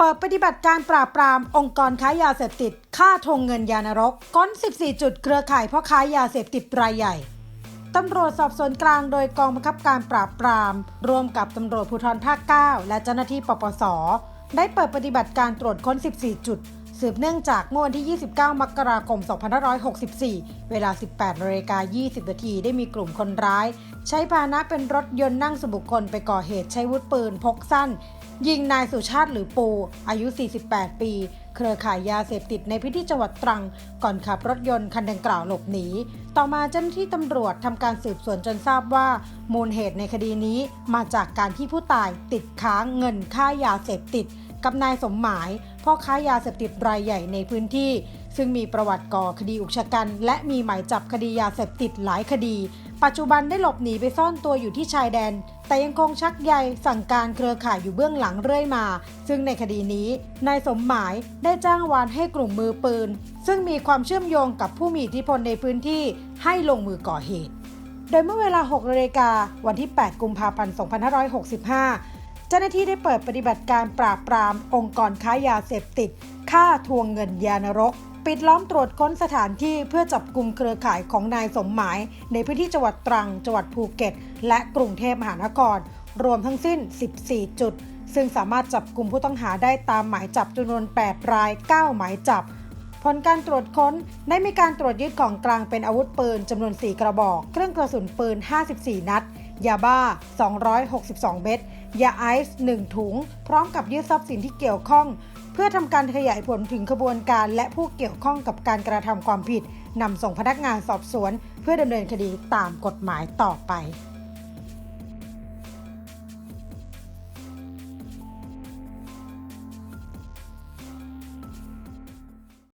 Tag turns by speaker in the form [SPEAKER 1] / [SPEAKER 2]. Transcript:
[SPEAKER 1] เปิดปฏิบัติการปราบปราม องค์กรค้ายาเสพติดฆ่าทงเงินยานรกก้น 14 จุดเครือข่ายพ่อค้ายาเสพติดรายใหญ่ตำรวจสอบสวนกลางโดยกองบังคับการปราบปราม ร่วมกับตำรวจภูธรภาค 9 และเจ้าหน้าที่ปปส ได้เปิดปฏิบัติการตรวจค้น 14 จุด สืบเนื่องจากเมื่อวันที่ 29 มกราคม 2564 เวลา 18นาฬิกา20 นาทีได้มีกลุ่มคนร้าย ใช้พาหนะเป็นรถยนต์นั่งสบุคคลไปก่อเหตุใช้วุธปืนพกสั้น ยิงนายสุชาติหรือปู อายุ 48 ปี เครือข่ายยาเสพติดในพื้นที่จังหวัดตรัง ก่อนขับรถยนต์คันดังกล่าวหลบหนี ต่อมาเจ้าหน้าที่ตำรวจทำการสืบสวนจนทราบว่า มูลเหตุในคดีนี้มาจากการที่ผู้ตายติดค้างเงินค่ายาเสพติด กับนายสมหมายพ่อค้ายาเสพติดรายใหญ่ในพื้นที่ ซึ่งมีประวัติก่อคดีอุกชะกัน และมีหมายจับคดียาเสพติดหลายคดี ปัจจุบันได้หลบหนีไปซ่อนตัวอยู่ที่ชายแดน แต่ยังคงชักใยสั่งการเครือข่ายอยู่เบื้องหลังเรื่อยมา ซึ่งในคดีนี้นายสมหมายได้จ้างวานให้กลุ่มมือปืน ซึ่งมีความเชื่อมโยงกับผู้มีอิทธิพลในพื้นที่ให้ลงมือก่อเหตุ โดยเมื่อเวลา6นาฬิกาวันที่ 8 กุมภาพันธ์ 2565 เจ้าหน้าที่ได้เปิดปฏิบัติการปราบปรามองค์กรค้ายาเสพติด ฆ่าทวงเงินยานรก ปิดล้อมตรวจค้นสถานที่เพื่อจับกลุ่มเครือข่ายของนายสมหมาย ในพื้นที่จังหวัดตรังจังหวัดภูเก็ต และกรุงเทพมหานคร รวมทั้งสิ้น 14 จุด ซึ่งสามารถจับกลุ่มผู้ต้องหาได้ตามหมายจับจำนวน 8 ราย 9 หมายจับผลการตรวจค้นได้มีการตรวจยึดของกลางเป็นอาวุธปืนจำนวน 4 กระบอก เครื่องกระสุนปืน 54 นัด ยาบ้า 262 เม็ด ยาไอซ์ 1 ถุง พร้อมกับยึดทรัพย์สินที่เกี่ยวข้อง พื่อทำการขยายผลถึงขบวนการและผู้เกี่ยวข้องกับการกระทำความผิดนำส่งพนักงานสอบสวน เพื่อดำเนินคดีตามกฎหมายต่อไป